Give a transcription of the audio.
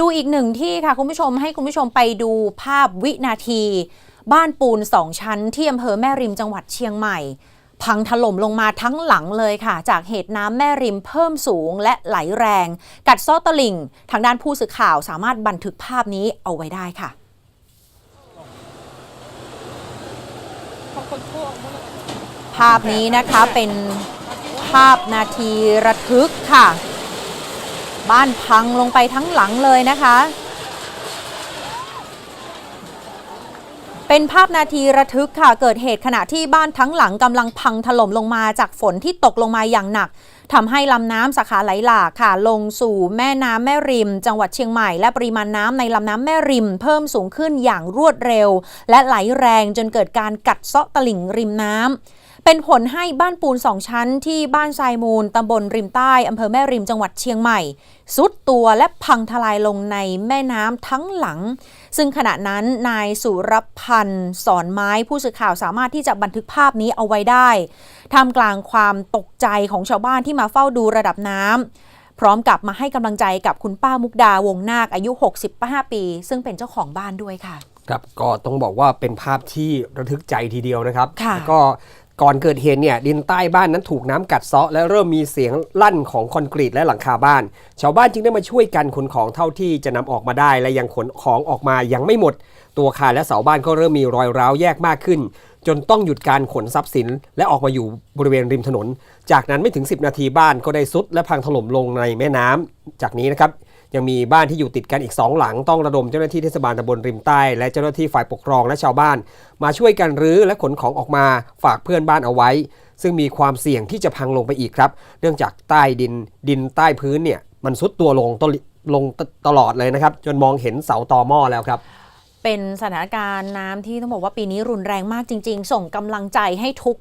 ดูอีกหนึ่งที่ค่ะคุณผู้ชมให้คุณผู้ชมไปดูภาพวินาที บ้านปูนสองชั้นที่อำเภอแม่ริมจังหวัดเชียงใหม่ พังถล่มลงมาทั้งหลังเลยค่ะ จากเหตุน้ำแม่ริมเพิ่มสูงและไหลแรง กัดซ้อตลิ่ง ทางด้านผู้สื่อข่าวสามารถบันทึกภาพนี้เอาไว้ได้ค่ะภาพนี้นะคะเป็นภาพนาทีระทึกค่ะ บ้านพังลงไปทั้งหลังเลยนะคะ เป็นภาพนาทีระทึกค่ะ เกิดเหตุขณะที่บ้านทั้งหลังกำลังพังถล่มลงมาจากฝนที่ตกลงมาอย่างหนักทำให้ลำน้ำสาขาไหลหลากค่ะ ลงสู่แม่น้ำแม่ริม จังหวัดเชียงใหม่ และปริมาณน้ำในลำน้ำแม่ริม เพิ่มสูงขึ้นอย่างรวดเร็ว และไหลแรงจนเกิดการกัดเซาะตลิ่งริมน้ำ เป็นผลให้บ้านปูนสองชั้นที่บ้านทรายมูลตำบลริมใต้อำเภอแม่ริมจังหวัดเชียงใหม่สุดตัวและพังทลายลงในแม่น้ำทั้งหลัง ซึ่งขณะนั้นนายสุรพันธ์สอนไม้ผู้สื่อข่าวสามารถที่จะบันทึกภาพนี้เอาไว้ได้ท่ามกลางความตกใจของชาวบ้านที่มาเฝ้าดูระดับน้ำพร้อมกับมาให้กำลังใจกับคุณป้ามุกดาวงนาคอายุ 65 ปี ซึ่งเป็นเจ้าของบ้านด้วยค่ะ ครับก็ต้องบอกว่าเป็นภาพที่ระทึกใจทีเดียวนะครับค่ะแล้วก็ ก่อนเกิดเหตุเนี่ยดินใต้บ้านนั้นถูกน้ำกัดเซาะและเริ่มมีเสียงลั่นของคอนกรีตและหลังคาบ้าน ชาวบ้านจึงได้มาช่วยกันขนของเท่าที่จะนำออกมาได้ และยังขนของออกมายังไม่หมด ตัวคาและเสาบ้านก็เริ่มมีรอยร้าวแยกมากขึ้น จนต้องหยุดการขนทรัพย์สิน และออกมาอยู่บริเวณริมถนน จากนั้นไม่ถึง 10 นาทีบ้านก็ได้ซุดและพังถล่มลงในแม่น้ำจากนี้นะครับ ยังมีบ้านที่อยู่ติดกันอีก 2 หลังต้องระดมเจ้าหน้าที่เทศบาลตำบลริมใต้ และเจ้าหน้าที่ฝ่ายปกครองและชาวบ้าน มาช่วยกันรื้อและขนของออกมาฝากเพื่อนบ้านเอาไว้ ซึ่งมีความเสี่ยงที่จะพังลงไปอีกครับ เนื่องจากใต้ดินดินใต้พื้นเนี่ยมันซุดตัวลงตลลงตลอดเลยนะครับ จนมองเห็นเสาตอหม้อแล้วครับเป็นสถานการณ์น้ำที่ต้องบอกว่าปีนี้รุนแรงมากจริง ๆ ส่งกำลังใจให้ทุก